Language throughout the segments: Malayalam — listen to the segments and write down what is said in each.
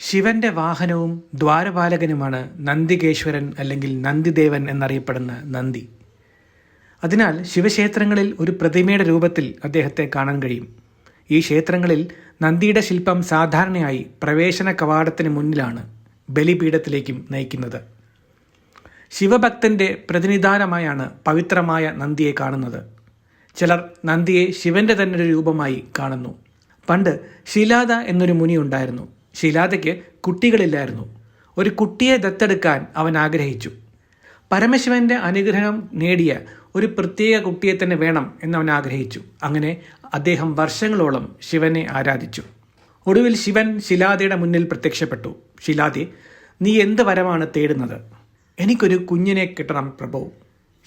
ശിവന്റെ വാഹനവും ദ്വാരപാലകനുമാണ് നന്ദികേശ്വരൻ അല്ലെങ്കിൽ നന്ദിദേവൻ എന്നറിയപ്പെടുന്ന നന്ദി. അതിനാൽ ശിവക്ഷേത്രങ്ങളിൽ ഒരു പ്രതിമയുടെ രൂപത്തിൽ അദ്ദേഹത്തെ കാണാൻ കഴിയും. ഈ ക്ഷേത്രങ്ങളിൽ നന്ദിയുടെ ശില്പം സാധാരണയായി പ്രവേശന കവാടത്തിന് മുന്നിലാണ് ബലിപീഠത്തിലേക്കും നയിക്കുന്നത്. ശിവഭക്തന്റെ പ്രതിനിധാനമായാണ് പവിത്രമായ നന്ദിയെ കാണുന്നത്. ചിലർ നന്ദിയെ ശിവന്റെ തന്നെ ഒരു രൂപമായി കാണുന്നു. പണ്ട് ശിലാദ എന്നൊരു മുനി ഉണ്ടായിരുന്നു. ശിലാദയ്ക്ക് കുട്ടികളില്ലായിരുന്നു. ഒരു കുട്ടിയെ ദത്തെടുക്കാൻ അവൻ ആഗ്രഹിച്ചു. പരമശിവന്റെ അനുഗ്രഹം നേടിയ ഒരു പ്രത്യേക കുട്ടിയെ തന്നെ വേണം എന്നവൻ ആഗ്രഹിച്ചു. അങ്ങനെ അദ്ദേഹം വർഷങ്ങളോളം ശിവനെ ആരാധിച്ചു. ഒടുവിൽ ശിവൻ ശിലാദയുടെ മുന്നിൽ പ്രത്യക്ഷപ്പെട്ടു. ശിലാദെ നീ എന്ത് വരമാണ് തേടുന്നത്? എനിക്കൊരു കുഞ്ഞിനെ കിട്ടണം പ്രഭു.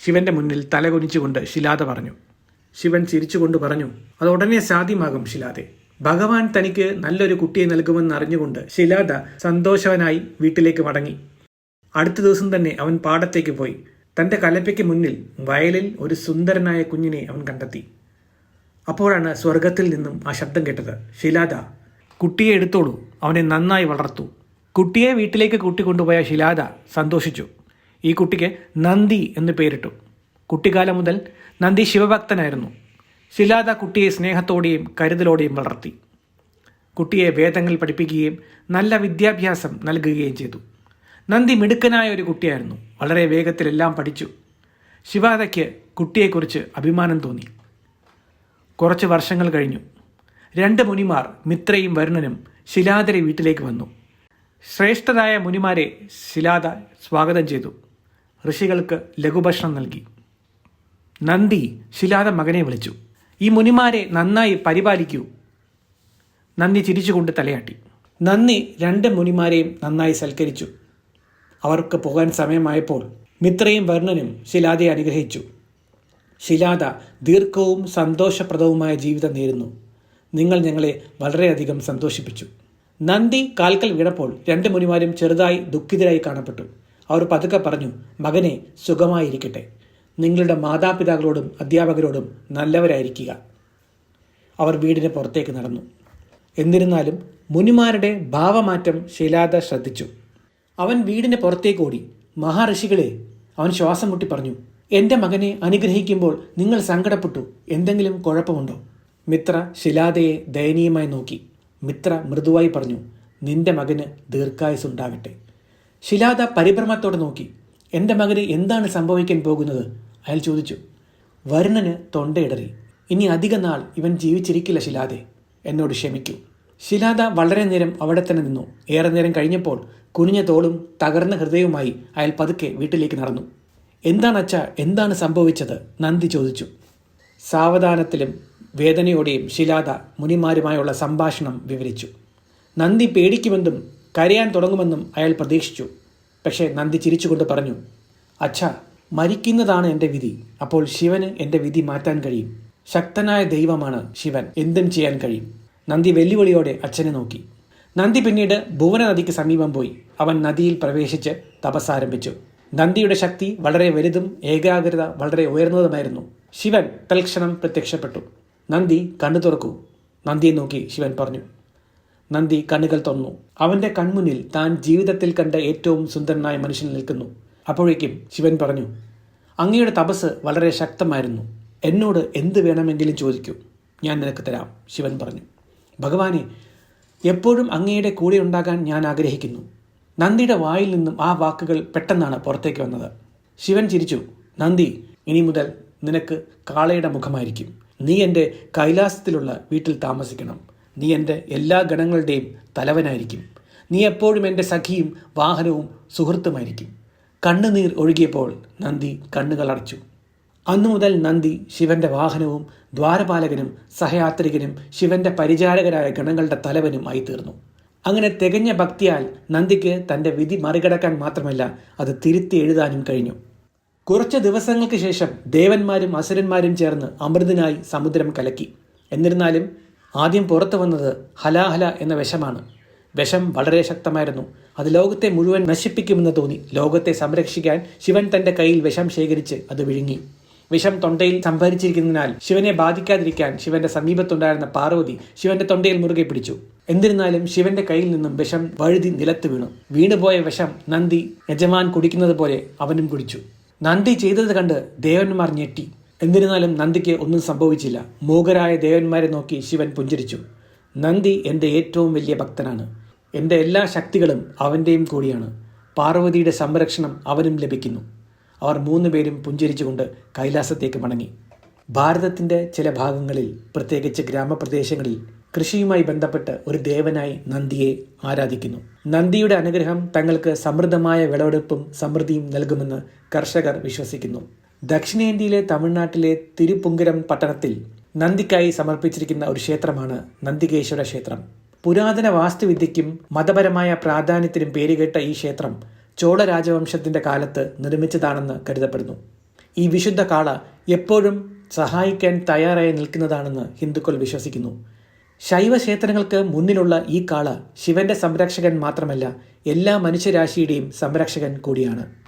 ശിവന്റെ മുന്നിൽ തലകുനിച്ചുകൊണ്ട് ശിലാദ പറഞ്ഞു. ശിവൻ ചിരിച്ചുകൊണ്ട് പറഞ്ഞു അത് ഉടനെ സാധ്യമാകും ശിലാദെ ഭഗവാൻ തനിക്ക് നല്ലൊരു കുട്ടിയെ നൽകുമെന്ന് അറിഞ്ഞുകൊണ്ട് ശിലാദ സന്തോഷവനായി വീട്ടിലേക്ക് മടങ്ങി. അടുത്ത ദിവസം തന്നെ അവൻ പാടത്തേക്ക് പോയി. തന്റെ കലപ്പയ്ക്ക് മുന്നിൽ വയലിൽ ഒരു സുന്ദരനായ കുഞ്ഞിനെ അവൻ കണ്ടെത്തി. അപ്പോഴാണ് സ്വർഗത്തിൽ നിന്നും ആ ശബ്ദം കേട്ടത്. ശിലാദ കുട്ടിയെ എടുത്തോളൂ. അവനെ നന്നായി വളർത്തു. കുട്ടിയെ വീട്ടിലേക്ക് കൂട്ടിക്കൊണ്ടുപോയ ശിലാദ സന്തോഷിച്ചു. ഈ കുട്ടിക്ക് നന്ദി എന്ന് പേരിട്ടു. കുട്ടിക്കാലം മുതൽ നന്ദി ശിവഭക്തനായിരുന്നു. ശിലാദ കുട്ടിയെ സ്നേഹത്തോടെയും കരുതലോടെയും വളർത്തി. കുട്ടിയെ വേദങ്ങൾ പഠിപ്പിക്കുകയും നല്ല വിദ്യാഭ്യാസം നൽകുകയും ചെയ്തു. നന്ദി മിടുക്കനായ ഒരു കുട്ടിയായിരുന്നു. വളരെ വേഗത്തിൽ എല്ലാം പഠിച്ചു. ശിവാദയ്ക്ക് കുട്ടിയെക്കുറിച്ച് അഭിമാനം തോന്നി. കുറച്ച് വർഷങ്ങൾ കഴിഞ്ഞു. രണ്ട് മുനിമാർ മിത്രയും വരുണനും ശിലാദരെ വീട്ടിലേക്ക് വന്നു. ശ്രേഷ്ഠരായ മുനിമാരെ ശിലാദ സ്വാഗതം ചെയ്തു. ഋഷികൾക്ക് ലഘുഭക്ഷണം നൽകി. നന്ദി ശിലാദ മകനെ വിളിച്ചു. ഈ മുനിമാരെ നന്നായി പരിപാലിക്കൂ. നന്ദി ചിരിച്ചുകൊണ്ട് തലയാട്ടി. നന്ദി രണ്ട് മുനിമാരെയും നന്നായി സൽക്കരിച്ചു. അവർക്ക് പോകാൻ സമയമായപ്പോൾ മിത്രയും വർണനും ശിലാദയെ അനുഗ്രഹിച്ചു. ശിലാദ ദീർഘവും സന്തോഷപ്രദവുമായ ജീവിതം നേരുന്നു. നിങ്ങൾ ഞങ്ങളെ വളരെയധികം സന്തോഷിപ്പിച്ചു. നന്ദി കാൽക്കൽ വീണപ്പോൾ രണ്ട് മുനിമാരും ചെറുതായി ദുഃഖിതരായി കാണപ്പെട്ടു. അവർ പതുക്കെ പറഞ്ഞു മകനെ സുഖമായിരിക്കട്ടെ. നിങ്ങളുടെ മാതാപിതാക്കളോടും അധ്യാപകരോടും നല്ലവരായിരിക്കുക. അവർ വീടിന് പുറത്തേക്ക് നടന്നു. എന്നിരുന്നാലും മുനിമാരുടെ ഭാവമാറ്റം ശിലാദ ശ്രദ്ധിച്ചു. അവൻ വീടിന് പുറത്തേക്ക് ഓടി. മഹാഋഷികളെ അവൻ ശ്വാസം മുട്ടി പറഞ്ഞു എന്റെ മകനെ അനുഗ്രഹിക്കുമ്പോൾ നിങ്ങൾ സങ്കടപ്പെട്ടു. എന്തെങ്കിലും കുഴപ്പമുണ്ടോ? മിത്ര ശിലാദയെ ദയനീയമായി നോക്കി. മിത്ര മൃദുവായി പറഞ്ഞു നിന്റെ മകന് ദീർഘായുസുണ്ടാകട്ടെ ശിലാദ പരിഭ്രമത്തോടെ നോക്കി എന്റെ മകന് എന്താണ് സംഭവിക്കാൻ പോകുന്നത്? അയാൾ ചോദിച്ചു വരുണന് തൊണ്ടയിടറി ഇനി അധിക നാൾ ഇവൻ ജീവിച്ചിരിക്കില്ല ശിലാദെ. എന്നോട് ക്ഷമിക്കൂ. ശിലാദ വളരെ നേരം അവിടെ തന്നെ നിന്നു. ഏറെ നേരം കഴിഞ്ഞപ്പോൾ കുനിഞ്ഞ തോളും തകർന്ന ഹൃദയവുമായി അയാൾ പതുക്കെ വീട്ടിലേക്ക് നടന്നു. എന്താണ് അച്ഛ എന്താണ് സംഭവിച്ചത്? നന്ദി ചോദിച്ചു. സാവധാനത്തിലും വേദനയോടെയും ശിലാദ മുനിമാരുമായുള്ള സംഭാഷണം വിവരിച്ചു. നന്ദി പേടിക്കുമെന്നും കരയാൻ തുടങ്ങുമെന്നും അയാൾ പ്രതീക്ഷിച്ചു. പക്ഷേ നന്ദി ചിരിച്ചുകൊണ്ട് പറഞ്ഞു അച്ഛ മരിക്കുന്നതാണ് എന്റെ വിധി. അപ്പോൾ ശിവന് എന്റെ വിധി മാറ്റാൻ കഴിയും. ശക്തനായ ദൈവമാണ് ശിവൻ. എന്തും ചെയ്യാൻ കഴിയും. നന്ദി വെല്ലുവിളിയോടെ അച്ഛനെ നോക്കി. നന്ദി പിന്നീട് ഭുവന നദിക്ക് സമീപം പോയി. അവൻ നദിയിൽ പ്രവേശിച്ച് തപസ്സാരംഭിച്ചു നന്ദിയുടെ ശക്തി വളരെ വലുതും ഏകാഗ്രത വളരെ ഉയർന്നതുമായിരുന്നു. ശിവൻ തൽക്ഷണം പ്രത്യക്ഷപ്പെട്ടു. നന്ദി കണ്ണു തുറക്കൂ. നന്ദിയെ നോക്കി ശിവൻ പറഞ്ഞു. നന്ദി കണ്ണുകൾ തുറന്നു. അവന്റെ കൺമുന്നിൽ താൻ ജീവിതത്തിൽ കണ്ട ഏറ്റവും സുന്ദരനായ മനുഷ്യൻ നിൽക്കുന്നു. അപ്പോഴേക്കും ശിവൻ പറഞ്ഞു അങ്ങയുടെ തപസ് വളരെ ശക്തമായിരുന്നു. എന്നോട് എന്ത് വേണമെങ്കിലും ചോദിക്കൂ. ഞാൻ നിനക്ക് തരാം ശിവൻ പറഞ്ഞു. ഭഗവാനെ എപ്പോഴും അങ്ങയുടെ കൂടെ ഉണ്ടാകാൻ ഞാൻ ആഗ്രഹിക്കുന്നു. നന്ദിയുടെ വായിൽ നിന്നും ആ വാക്കുകൾ പെട്ടെന്നാണ് പുറത്തേക്ക് വന്നത്. ശിവൻ ചിരിച്ചു. നന്ദി ഇനി മുതൽ നിനക്ക് കാളയുടെ മുഖമായിരിക്കും. നീ എന്റെ കൈലാസത്തിലുള്ള വീട്ടിൽ താമസിക്കണം. നീ എന്റെ എല്ലാ ഗണങ്ങളുടെയും തലവനായിരിക്കും. നീ എപ്പോഴും എന്റെ സഖിയും വാഹനവും സുഹൃത്തുമായിരിക്കും. കണ്ണുനീർ ഒഴുകിയപ്പോൾ നന്ദി കണ്ണുകളടച്ചു അന്നു മുതൽ നന്ദി ശിവന്റെ വാഹനവും ദ്വാരപാലകനും സഹയാത്രികനും ശിവന്റെ പരിചാരകരായ ഗണങ്ങളുടെ തലവനും ആയി തീർന്നു അങ്ങനെ തികഞ്ഞ ഭക്തിയാൽ നന്ദിക്ക് തന്റെ വിധി മറികടക്കാൻ മാത്രമല്ല അത് തിരുത്തി എഴുതാനും കഴിഞ്ഞു. കുറച്ച് ദിവസങ്ങൾക്ക് ശേഷം ദേവന്മാരും അസുരന്മാരും ചേർന്ന് അമൃതനായി സമുദ്രം കലക്കി. എന്നിരുന്നാലും ആദ്യം പുറത്തു വന്നത് ഹലാഹല എന്ന വിഷമാണ്. വിഷം വളരെ ശക്തമായിരുന്നു. അത് ലോകത്തെ മുഴുവൻ നശിപ്പിക്കുമെന്ന് തോന്നി. ലോകത്തെ സംരക്ഷിക്കാൻ ശിവൻ തന്റെ കയ്യിൽ വിഷം ശേഖരിച്ച് അത് വിഴുങ്ങി. വിഷം തൊണ്ടയിൽ സംഭരിച്ചിരിക്കുന്നതിനാൽ ശിവനെ ബാധിക്കാതിരിക്കാൻ ശിവന്റെ സമീപത്തുണ്ടായിരുന്ന പാർവതി ശിവന്റെ തൊണ്ടയിൽ മുറുകെ പിടിച്ചു. എന്നിരുന്നാലും ശിവന്റെ കയ്യിൽ നിന്നും വിഷം വഴുതി നിലത്ത് വീണു. വീണുപോയ വിഷം നന്ദി യജമാൻ കുടിക്കുന്നത് പോലെ അവനും കുടിച്ചു. നന്ദി ചെയ്തത് കണ്ട് ദേവന്മാർ ഞെട്ടി. എന്നിരുന്നാലും നന്ദിക്ക് ഒന്നും സംഭവിച്ചില്ല. മൂകരായ ദേവന്മാരെ നോക്കി ശിവൻ പുഞ്ചിരിച്ചു. നന്ദി എന്റെ ഏറ്റവും വലിയ ഭക്തനാണ്. എന്റെ എല്ലാ ശക്തികളും അവന്റെയും കൂടിയാണ്. പാർവതിയുടെ സംരക്ഷണം അവനും ലഭിക്കുന്നു. അവർ മൂന്നുപേരും പുഞ്ചിരിച്ചുകൊണ്ട് കൈലാസത്തേക്ക് മടങ്ങി. ഭാരതത്തിന്റെ ചില ഭാഗങ്ങളിൽ പ്രത്യേകിച്ച് ഗ്രാമപ്രദേശങ്ങളിൽ കൃഷിയുമായി ബന്ധപ്പെട്ട് ഒരു ദേവനായി നന്ദിയെ ആരാധിക്കുന്നു. നന്ദിയുടെ അനുഗ്രഹം തങ്ങൾക്ക് സമൃദ്ധമായ വിളവെടുപ്പും സമൃദ്ധിയും നൽകുമെന്ന് കർഷകർ വിശ്വസിക്കുന്നു. ദക്ഷിണേന്ത്യയിലെ തമിഴ്നാട്ടിലെ തിരുപ്പുങ്കരം പട്ടണത്തിൽ നന്ദിക്കായി സമർപ്പിച്ചിരിക്കുന്ന ഒരു ക്ഷേത്രമാണ് നന്ദികേശ്വര ക്ഷേത്രം. പുരാതന വാസ്തുവിദ്യയ്ക്കും മതപരമായ പ്രാധാന്യത്തിനും പേരുകേട്ട ഈ ക്ഷേത്രം ചോള രാജവംശത്തിന്റെ കാലത്ത് നിർമ്മിച്ചതാണെന്ന് കരുതപ്പെടുന്നു. ഈ വിശുദ്ധ കാള എപ്പോഴും സഹായിക്കാൻ തയ്യാറായി നിൽക്കുന്നതാണെന്ന് ഹിന്ദുക്കൾ വിശ്വസിക്കുന്നു. ശൈവ ക്ഷേത്രങ്ങൾക്ക് മുന്നിലുള്ള ഈ കാള ശിവന്റെ സംരക്ഷകൻ മാത്രമല്ല എല്ലാ മനുഷ്യരാശിയുടെയും സംരക്ഷകൻ കൂടിയാണ്.